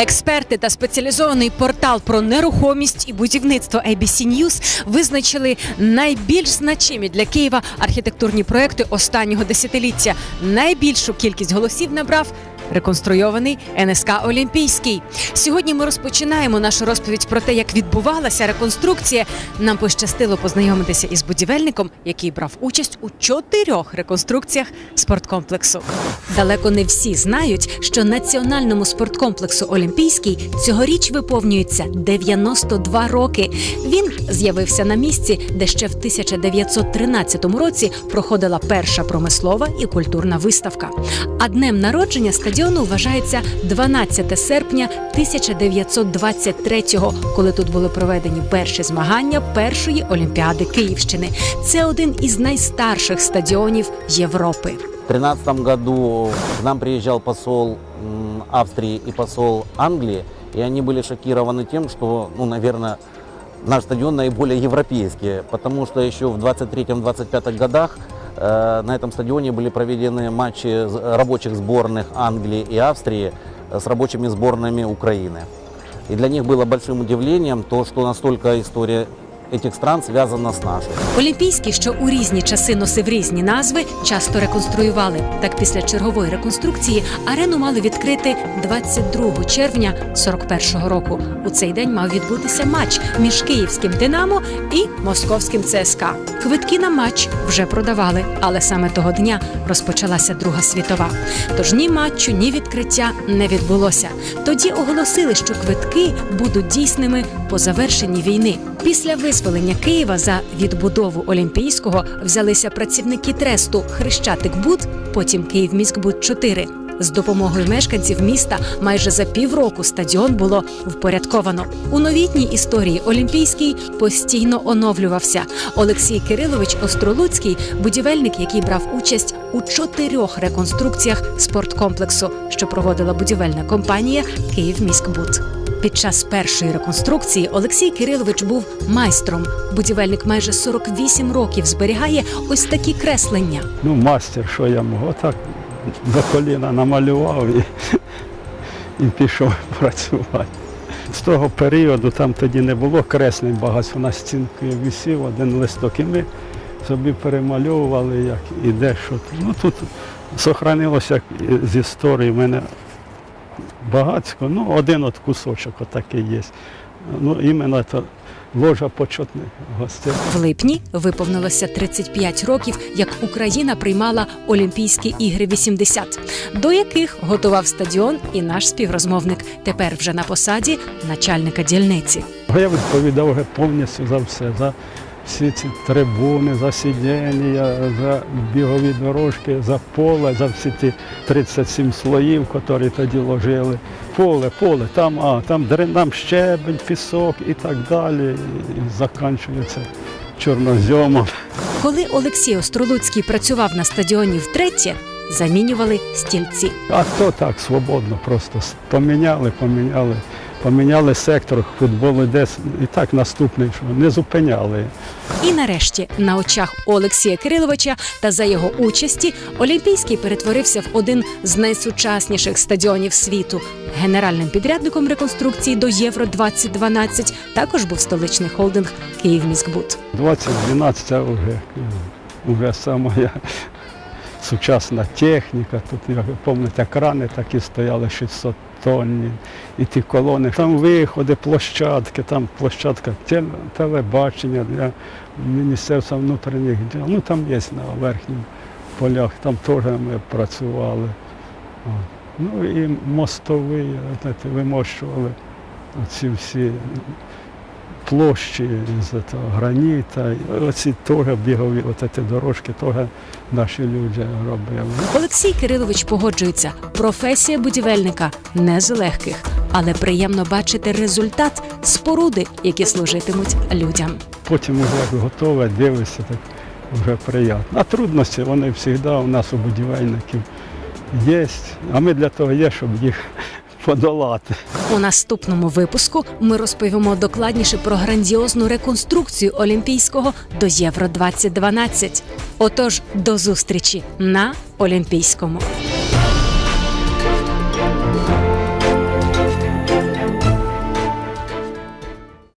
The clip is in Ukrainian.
Експерти та спеціалізований портал про нерухомість і будівництво ABC News визначили найбільш значимі для Києва архітектурні проекти останнього десятиліття. Найбільшу кількість голосів набрав. Реконструйований НСК Олімпійський. Сьогодні ми розпочинаємо нашу розповідь про те, як відбувалася реконструкція. Нам пощастило познайомитися із будівельником, який брав участь у чотирьох реконструкціях спорткомплексу. Далеко не всі знають, що національному спорткомплексу Олімпійський цьогоріч виповнюється 92 роки. Він з'явився на місці, де ще в 1913 році проходила перша промислова і культурна виставка. А днем народження стадіону вважається 12 серпня 1923-го, коли тут були проведені перші змагання першої олімпіади Київщини. Це один із найстарших стадіонів Європи. В 2013 году к нам приезжал посол м, Австрии и посол Англии, и они были шокированы тем, что, ну, наверное, наш стадион наиболее европейский, потому что еще в 23-25 годах э, на этом стадионе были проведены матчи рабочих сборных Англии и Австрии э, с рабочими сборными Украины. И для них было большим удивлением то, что настолько история этих стран связана с нашей. Олімпійський, що у різні часи носив різні назви, часто реконструювали. Так після чергової реконструкції арену мали відкрити 22 червня 41-го року. У цей день мав відбутися матч між київським Динамо і московським ЦСКА. Квитки на матч вже продавали, але саме того дня розпочалася Друга світова. Тож ні матчу, ні відкриття не відбулося. Тоді оголосили, що квитки будуть дійсними по завершенні війни. Після визволення Києва за відбудову Олімпійського взялися працівники тресту Хрещатик Буд, потім Київміськбуд 4 з допомогою мешканців міста майже за півроку стадіон було впорядковано. У новітній історії Олімпійський постійно оновлювався. Олексій Кирилович Остролуцький, будівельник, який брав участь у чотирьох реконструкціях спорткомплексу, що проводила будівельна компанія Київміськбуд. Під час першої реконструкції Олексій Кирилович був майстром. Будівельник майже 48 років зберігає ось такі креслення. Ну, мастер, що я можу, отак до коліна намалював і, і пішов працювати. З того періоду там тоді не було креслень багато, на стінки висів один листок, і ми собі перемальовували, як і де що. Ну тут зберігалося з історії в мене багатько, ну один от кусочок отакий є. Ну, іменно то ложа почетних гостей. В липні виповнилося 35 років, як Україна приймала Олімпійські ігри 80, до яких готував стадіон і наш співрозмовник. Тепер вже на посаді начальника дільниці. Я відповідав вже повністю за все, за всі ці трибуни, за сидіння, за бігові дорожки, за поле, за всі ті 37 слоїв, які тоді ложили. Поле, поле, там, а, там, там щебень, пісок і так далі. І закінчується чорнозьомом. Коли Олексій Остролуцький працював на стадіоні втретє, замінювали стільці. А то так свободно, просто поміняли, поміняли, поміняли сектор футболу десь і так наступний, що не зупиняли. І нарешті, на очах Олексія Кириловича та за його участі, Олімпійський перетворився в один з найсучасніших стадіонів світу. Генеральним підрядником реконструкції до Євро 2012 також був столичний холдинг Київміськбуд. 2012 це вже, вже сама сучасна техніка. Тут, як ви пам'ятаєте, крани такі стояли 600 тонні. І ті колони. Там виходи, площадки, там площадка телебачення для Міністерства внутрішніх діл. Ну там є на верхніх полях, там теж ми працювали. Ну і знаєте, вимощували оці всі площі з того граніта. Оці теж бігові, от ці дорожки теж наші люди робили. Олексій Кирилович погоджується, професія будівельника не з легких, але приємно бачити результат споруди, які служитимуть людям. Потім як готове, дивишся, так вже приємно. А трудності вони завжди у нас у будівельників є. А ми для того є, щоб їх подолати. У наступному випуску ми розповімо докладніше про грандіозну реконструкцію Олімпійського до Євро 2012. Отож, до зустрічі на Олімпійському.